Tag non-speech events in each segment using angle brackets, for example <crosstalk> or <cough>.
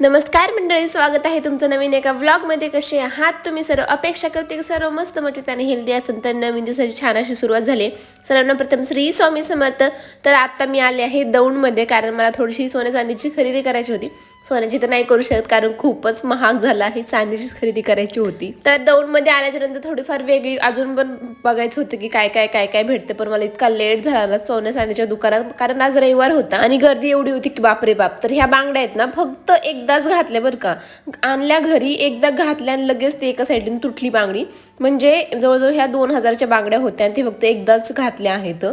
नमस्कार मंडळी स्वागत आहे तुमचं नवीन एका व्लॉगमध्ये कसे आहात तुम्ही? सर्व अपेक्षा करते की सर्व मस्त मजेत आणि हेल्दी असेल तर नवीन दिवसाची छान अशी सुरुवात झाली. सर्वांना प्रथम श्री स्वामी समर्थ. तर आत्ता मी आले आहे दौंडमध्ये कारण मला थोडीशी सोन्या चांदीची खरेदी करायची होती. सोन्याची तर नाही करू शकत कारण खूपच महाग झाला आहे चांदीचीच खरेदी करायची होती. तर दौंडमध्ये आल्याच्यानंतर थोडीफार वेगळी अजून पण बघायचं होतं की काय काय काय काय भेटते पण मला इतका लेट झाला ना सोन्या चांदीच्या दुकानात कारण आज रविवार होता आणि गर्दी एवढी होती की बापरे बाप. तर ह्या बांगड्या आहेत ना फक्त एकदाच घातल्या बरं का. आणल्या घरी एकदा घातल्या आणि लगेच ते एका साईडून तुटली बांगडी. म्हणजे जवळजवळ ह्या दोन हजारच्या बांगड्या होत्या आणि ते फक्त एकदाच घातल्या आहेत.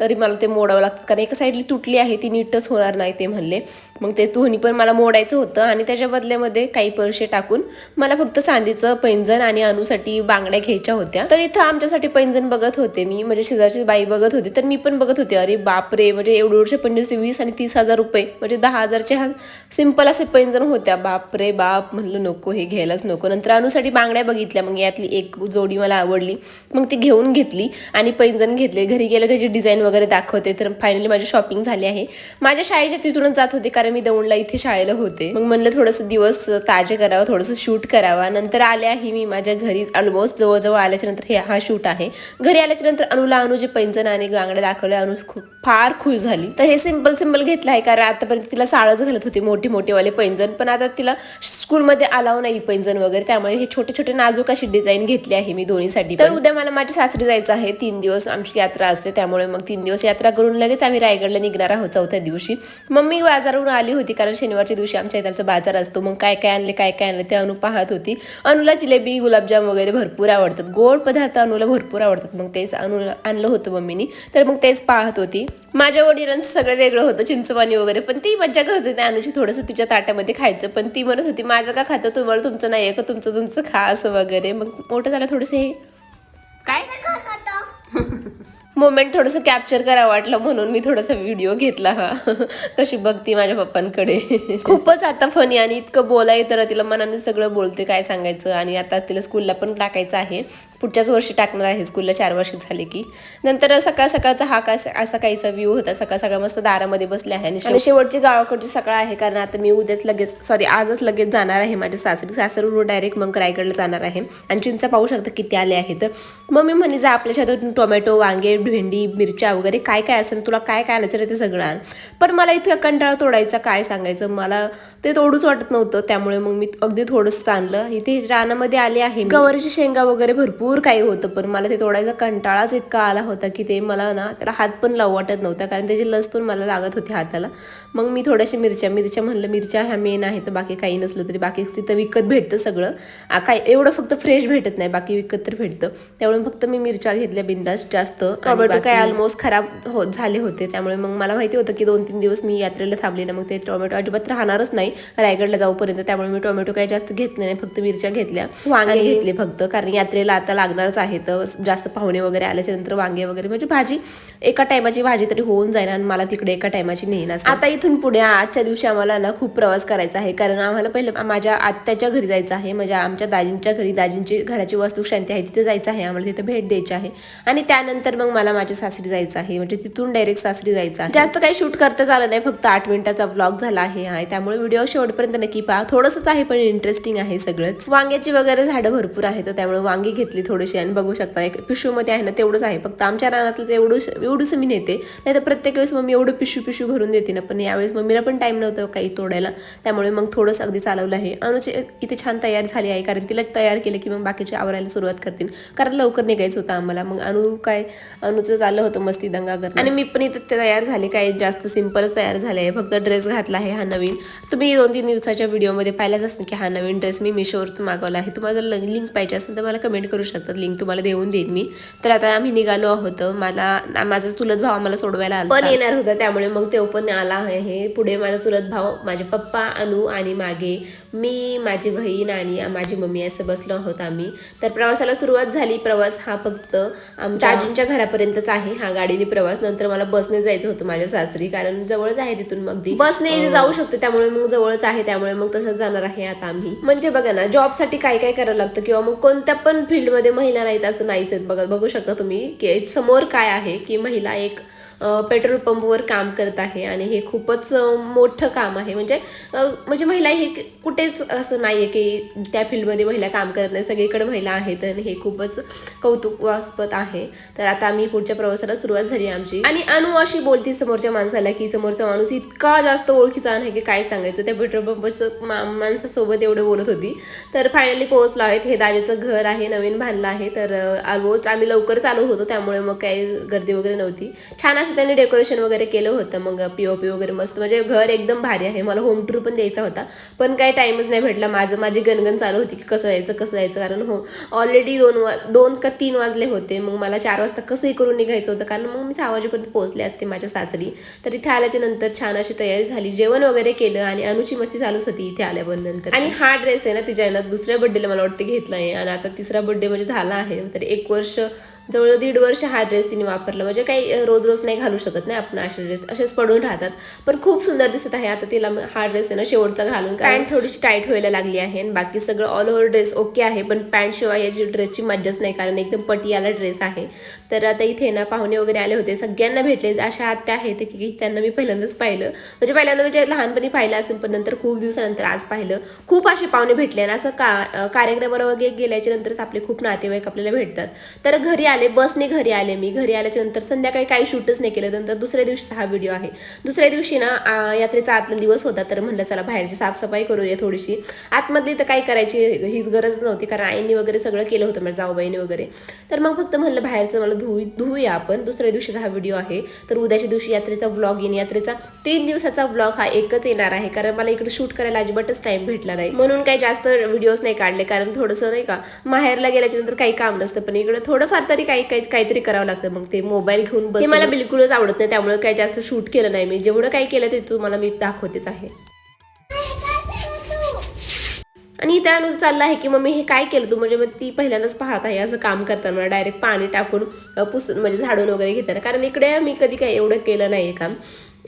तरी मला ते मोडावं लागतं कारण एका साईडली तुटली आहे ती नीटच होणार नाही ते म्हणले. मग ते दोन्ही पण मला मोड मोडायचं होतं आणि त्याच्या बदल्यामध्ये काही पैसे टाकून मला फक्त चांदीचं पैंजण आणि अनुसाठी बांगड्या घ्यायच्या होत्या. तर इथं आमच्यासाठी पैंजण बघत होते मी. म्हणजे शेजारची बाई बघत होती. तर मी पण बघत होते. अरे बापरे! म्हणजे एवढे एवढे पंचवीस ते वीस आणि तीस हजार रुपये. म्हणजे दहा हजारचे हा सिंपल असे पैंजण होत्या. बापरे बाप! म्हणलं नको हे घ्यायलाच नको. नंतर अनुसाठी बांगड्या बघितल्या. मग यातली एक जोडी मला आवडली. मग ती घेऊन घेतली आणि पैंजण घेतले. घरी गेलं त्याची डिझाईन वगैरे दाखवते. तर फायनली माझी शॉपिंग झाली आहे. माझ्या शाळेच्या तिथूनच जात होते. कारण मी दौंडला इथे शाळेला होते. मग म्हणलं थोडंसं दिवस ताजे करावं थोडंसं शूट करावा. नंतर आले आहे मी माझ्या घरी ऑलमोस्ट जवळजवळ आल्याच्यानंतर हे हा शूट आहे. घरी आल्याच्यानंतर अनुला अनु जे पैंजण आणि बांगड्या दाखवल्या अनु खूप फार खुश झाली. तर हे सिंपल सिंपल घेतलं आहे कारण आतापर्यंत तिला साळच घालत होते मोठे मोठेवाले पैंजण. पण आता तिला स्कूलमध्ये अलाव नाही पैंजण वगैरे त्यामुळे हे छोटे छोटे नाजूक अशी डिझाईन घेतली आहे मी दोन्हीसाठी तर उद्या मला माझ्या सासरी जायचं आहे. तीन दिवस आमची यात्रा असते त्यामुळे मग तीन दिवस यात्रा करून लगेच आम्ही रायगडला निघणार आहोत चौथ्या दिवशी. मम्मी बाजारवरून आली होती कारण शनिवारच्या दिवशी आमच्या इथलचा बाजार असतो. मग काय काय आणले काय काय आणले ते अनु पाहत होती. अनुला जिलेबी गुलाबजाम वगैरे भरपूर आवडतात. गोड पदार्थ अनुला भरपूर आवडतात. मग तेच अनुला आणलं होतं मम्मीनी. तर मग तेच पाहत होती. माझ्या वडिलांचं सगळं वेगळं होतं चिंचपाणी वगैरे. पण ती मज्जा करत होती अनुची थोडंसं तिच्या ताट्यामध्ये खायचं. पण ती म्हणत होती माझं का खातं? तुम्हाला तुमचं नाही आहे का? तुमचं तुमचं खा असं वगैरे. मग मोठं झालं थोडंसं हे. काय <laughs> मोमेंट थोडंसं कॅप्चर करावं वाटलं म्हणून मी थोडासा व्हिडिओ घेतला हा. <laughs> कशी बघती माझ्या पप्पांकडे. <laughs> खूपच आता फनी आणि इतकं बोला येतं ना तिला मनाने सगळं बोलते काय सांगायचं आणि आता तिला स्कूलला पण टाकायचं आहे. पुढच्याच वर्षी टाकणार आहे. स्कूलला चार वर्ष झाले की. नंतर सकाळ सकाळचा हा काय असा काहीचा व्ह्यू होता. सकाळ सकाळ मस्त दारामध्ये बसले आहे आणि शेवटची गावाकडची सकाळ आहे. कारण आता मी उद्याच लगेच सॉरी आजच लगेच जाणार आहे माझ्या सासरी. सासरवरून डायरेक्ट मग रायगडला जाणार आहे. आणि चिंचा पाहू शकता किती आले आहे तर मम्मी म्हणे जा आपल्या शेतातून टोमॅटो वांगे भेंडी मिरच्या वगैरे काय काय असेल तुला काय काय आणायचं ते सगळं आण. पण मला इतका कंटाळा तोडायचा काय सांगायचं? मला ते तोडूच वाटत नव्हतं त्यामुळे मग मी अगदी थोडंसं आणलं. इथे रानामध्ये आले आहे गवारीची शेंगा वगैरे भरपूर काही होतं पण मला ते तोडायचा कंटाळाच इतका आला होता की ते मला ना त्याला हात पण लावू वाटत नव्हता कारण त्याची लस पण मला लागत होती हाताला. मग मी थोड्याशा मिरच्या मिरच्या म्हणलं मिरच्या ह्या मेन आहे तर बाकी काही नसलं तरी बाकी तिथं विकत भेटतं सगळं. काय एवढं फक्त फ्रेश भेटत नाही बाकी विकत तर भेटतं. त्यामुळे फक्त मी मिरच्या घेतल्या बिंदास जास्त. टोमॅटो काय ऑलमोस्ट खराब हो झाले होते. त्यामुळे मग मला माहिती होतं की दोन तीन दिवस मी यात्रेला थांबली ना मग ते टोमॅटो अजिबात राहणारच नाही. रायगडला जाऊपर्यंत त्यामुळे मी टोमॅटो काही जास्त घेतले नाही फक्त मिरच्या घेतल्या. वांगे. घेतले फक्त कारण यात्रेला आता लागणारच आहे. तर जास्त पाहुणे वगैरे आल्याच्यानंतर वांगे वगैरे म्हणजे भाजी एका टायमाची भाजी तरी होऊन जाईल आणि मला तिकडे एका टायमाची नेईन. आता इथून पुढे आजच्या दिवशी आम्हाला ना खूप प्रवास करायचा आहे. कारण आम्हाला पहिलं माझ्या आत्याच्या घरी जायचं आहे माझ्या आमच्या दाजींच्या घरी दाजींची घराची वास्तुशांती आहे तिथे जायचं आहे आम्हाला तिथे भेट द्यायची आहे. आणि त्यानंतर मग मला माझ्या सासरी जायचं आहे म्हणजे तिथून डायरेक्ट सासरी जायचं आहे. जास्त काही शूट करता झालं नाही फक्त आठ मिनिटाचा ब्लॉग झाला आहे हा त्यामुळे व्हिडिओ शेवटपर्यंत नक्की पहा. थोडंसंच आहे पण इंटरेस्टिंग आहे सगळंच. वांग्याची वगैरे झाडं भरपूर आहेत तर त्यामुळे वांगी घेतली थोडीशी आणि बघू शकता एक पिशूमध्ये आहे ना तेवढंच आहे. फक्त आमच्या रानातलं एवढं एवढंच मी नेते. नाही तर प्रत्येक वेळेस मम्मी एवढं पिशू पिशू भरून देते ना पण यावेळेस मम्मीला पण टाईम नव्हतं काही तोडायला. त्यामुळे मग थोडंसं अगदी चालवलं आहे. अनुचे इथे छान तयार झाली आहे कारण तिला तयार केलं की मग बाकीचे आवरायला सुरुवात करतील. कारण लवकर निघायचं होतं आम्हाला. मग अनु काय अनुचं चाललं होतं मस्ती दंगा करणं आणि मी पण इथं तयार झाले काय जास्त सिम्पलच तयार झाले आहे. फक्त ड्रेस घातला आहे हा नवीन. तुम्ही दोन तीन दिवसाच्या व्हिडिओमध्ये पाहिलाच असतं की हा नवीन ड्रेस मी मिशोवरती मागवला आहे. तुम्हाला जर लिंक पाहिजे असेल तर मला कमेंट करू शकतात. लिंक तुम्हाला देऊन देईन मी. तर आता आम्ही निघालो आहोत. मला माझा चुलत भाव आम्हाला सोडवायला आला पण येणार होता त्यामुळे मग ते पण आला आहे. पुढे माझा चुलत भाव माझे पप्पा अनु आणि मागे मी माझी बहीण आणि माझी मम्मी असं बसलो आहोत आम्ही. तर प्रवासाला सुरुवात झाली. प्रवास हा फक्त आमच्या आजींच्या घरापर्यंतच आहे. हा गाडीने प्रवास नंतर मला बसने जायचं होतं माझ्या सासरी कारण जवळच आहे तिथून मग ती बसने जाऊ शकते त्यामुळे मग जवळच आहे त्यामुळे मग तसंच जाणार आहे आता आम्ही. म्हणजे बघा ना जॉबसाठी काय काय करावं लागतं किंवा मग कोणत्या पण फील्डमध्ये महिला नाहीत असं नाहीच आहेत. बघा बघू शकता तुम्ही की समोर काय आहे की महिला एक पेट्रोल पंपवर काम करत आहे आणि हे खूपच मोठं काम आहे. म्हणजे म्हणजे महिला हे कुठेच असं नाही आहे की त्या फील्डमध्ये महिला काम करत नाही. सगळीकडे महिला आहेत आणि हे खूपच कौतुकास्पद आहे. तर आता आम्ही पुढच्या प्रवासाला सुरुवात झाली आमची. आणि अनु अशी बोलती समोरच्या माणसाला की समोरचा माणूस इतका जास्त ओळखीचा नाही की काय सांगायचं. त्या पेट्रोल पंपचं मा माणसासोबत एवढं बोलत होती. तर फायनली पोहोचलो आहेत हे दाजीचं घर आहे नवीन बांधलं आहे. तर ऑलमोस्ट आम्ही लवकर चालू होतो. त्यामुळे मग काही गर्दी वगैरे नव्हती. छान असं त्यांनी डेकोरेशन वगैरे केलं होतं मग पी ओ पी वगैरे मस्त. म्हणजे घर एकदम भारी आहे. मला होम टूर पण द्यायचा होता. पण काही टाईमच नाही भेटला. माझं माझी गणगण चालू होती की कसं जायचं कसं जायचं? कारण हो ऑलरेडी दोन वा दोन का तीन वाजले होते. मग मला चार वाजता कसंही करून निघायचं होतं. कारण मग मी सहा वाजेपर्यंत पोहोचले असते माझ्या सासरी. तर इथे आल्याच्यानंतर छान अशी तयारी झाली. जेवण वगैरे केलं आणि अनुची मस्ती चालूच होती इथे आल्यावर नंतर. आणि हा ड्रेस आहे ना तिच्या ना दुसऱ्या बड्डेला मला वाटतं घेतला आहे. आणि आता तिसरा बड्डे म्हणजे झाला आहे. तर एक वर्ष जवळ दीड वर्ष हा ड्रेस तिने वापरला. म्हणजे काही रोज रोज नाही घालू शकत नाही आपण असे ड्रेस असेच पडून राहतात. पण खूप सुंदर दिसत आहे. आता तिला हा ड्रेस आहे ना शेवटचा घालून पॅन्ट थोडीशी टाईट व्हायला लागली आहे आणि बाकी सगळं ऑल ओव्हर ड्रेस ओके आहे. पण पॅन्ट शिवाय याची ड्रेसची मज्जाच नाही कारण एकदम पटियाला ड्रेस आहे. तर आता इथे ना पाहुणे वगैरे आले होते. सगळ्यांना भेटले. अशा आत्या आहेत की त्यांना मी पहिल्यांदाच पाहिलं. म्हणजे पहिल्यांदा म्हणजे लहानपणी पाहिलं असेल पण नंतर खूप दिवसानंतर आज पाहिलं. खूप असे पाहुणे भेटले आणि असं का कार्यक्रमावर कार्यक्रमाला वगैरे गेल्याच्या नंतरच आपले खूप नातेवाईक आपल्याला भेटतात. तर घरी आले बसने घरी आले मी. घरी आल्याच्यानंतर संध्याकाळी काही शूटच नाही केलं. नंतर दुसऱ्या दिवशी हा व्हिडिओ आहे. दुसऱ्या दिवशी ना यात्रेचा आतला दिवस होता तर म्हणलं चला बाहेरची साफसफाई करूया थोडीशी. आतमधली तर काही करायची हीच गरज नव्हती कारण आईने वगैरे सगळं केलं होतं माझ्या जाऊबाईने वगैरे. तर मग फक्त म्हणलं बाहेरचं मला धुऊ धुऊया आपण. दुसऱ्या दिवशीचा हा व्हिडिओ आहे. तर उद्याच्या दिवशी यात्रेचा ब्लॉग येईन. यात्रेचा तीन दिवसाचा ब्लॉग हा एकच येणार आहे कारण मला इकडे शूट करायला अजिबातच टाईम भेटला नाही. म्हणून काही जास्त व्हिडिओज नाही काढले कारण थोडंसं नाही का माहेरला गेल्याच्यानंतर काही काम नसतं. पण इकडे थोडंफार तरी काही काही काहीतरी करावं लागतं. मग ते मोबाईल घेऊन बस मला बिलकुलच आवडत नाही. त्यामुळे काही जास्त शूट केलं नाही मी. जेवढं काही केलं ते तुम्हाला मी दाखवतेच आहे. आणि त्यानुसार चाललं आहे की मम्मी हे काय केलं तू? म्हणजे मग ती पहिल्यांदाच पाहत आहे असं काम करताना. डायरेक्ट पाणी टाकून पुसून म्हणजे झाडून वगैरे घेताना. कारण इकडे मी कधी काही एवढं केलं नाही काम.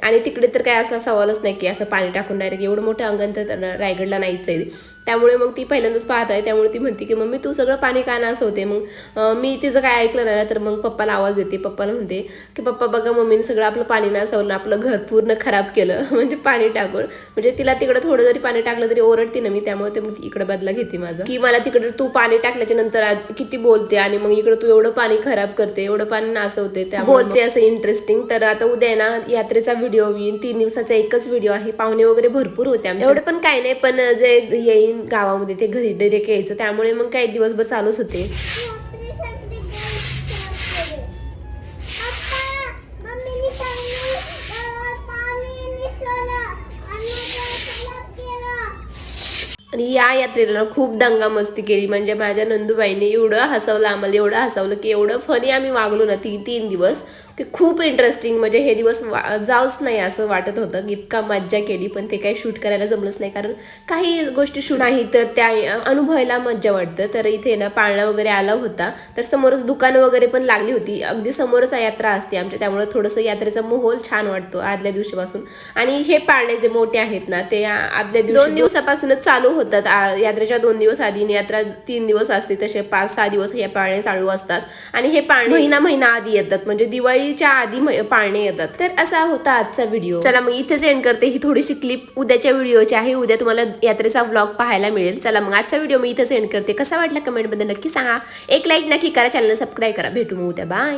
आणि तिकडे तर काय असला सवालच नाही की असं पाणी टाकून डायरेक्ट एवढं मोठं अंगण तर रायगडला नाहीच आहे. त्यामुळे मग ती पहिल्यांदाच पाहत आहे. त्यामुळे ती म्हणते की मम्मी तू सगळं पाणी का ना असं होते? मग मी तिचं काय ऐकलं नाही तर मग पप्पाला आवाज देते. पप्पाला म्हणते की पप्पा बघा मम्मीने सगळं आपलं पाणी नासवलं आपलं घर पूर्ण खराब केलं. <laughs> म्हणजे पाणी टाकून म्हणजे तिला तिकडे थोडं जरी पाणी टाकलं तरी ओरडते ना मी त्यामुळे ते मग इकडे बदला घेते माझा. की मला तिकडे तू पाणी टाकल्याच्या नंतर किती बोलते आणि मग इकडे तू एवढं पाणी खराब करते एवढं पाणी नासवते त्या बोलते असं इंटरेस्टिंग तर आता उद्या ना यात्रेचा व्हिडिओ येईन. तीन दिवसाचा एकच व्हिडिओ आहे. पाहुणे वगैरे भरपूर होते एवढं पण काही नाही पण जे येईन गावामध्ये ते घरी डायरेक्ट यायचं. त्यामुळे मग काही दिवसभर चालूच होते. आणि या यात्रेला खूप दंगा मस्ती केली. म्हणजे माझ्या नंदूबाईने एवढं हसवलं आम्हाला एवढं हसवलं की एवढं फनी आम्ही वागलो ना ती तीन दिवस. की खूप इंटरेस्टिंग म्हणजे हे दिवस वा जाऊच नाही असं वाटत होतं. की इतका मज्जा केली पण ते काही शूट करायला जमलंच नाही. कारण काही गोष्टी शूट नाही तर त्या अनुभवायला मज्जा वाटतं. तर इथे ना पाळणा वगैरे आला होता. तर समोरच दुकानं वगैरे पण लागली होती. अगदी समोरच यात्रा असते आमच्या. त्यामुळे थोडंसं यात्रेचा माहोल छान वाटतो आदल्या दिवशीपासून. आणि हे पाळणे जे मोठे आहेत ना ते आदल्या दिवशी दोन दिवसापासूनच चालू होतात. यात्रेच्या दोन दिवस आधी आणि यात्रा तीन दिवस असते. तसे पाच सहा दिवस हे पाळणे चालू असतात. आणि हे पाळणे महिना महिना आधी येतात. म्हणजे दिवाळीच्या आधी पाळणे येतात. तर असा होता आजचा व्हिडिओ चला मग इथेच एंड करते. ही थोडीशी क्लिप उद्याच्या व्हिडिओची आहे. उद्या तुम्हाला यात्रेचा व्लॉग पाहायला मिळेल. चला मग आजचा व्हिडिओ मी इथेच एंड करते. कसा वाटला कमेंटमध्ये नक्की सांगा. एक लाईक नक्की करा. चॅनल सबस्क्राईब करा. भेटू मग उद्या. बाय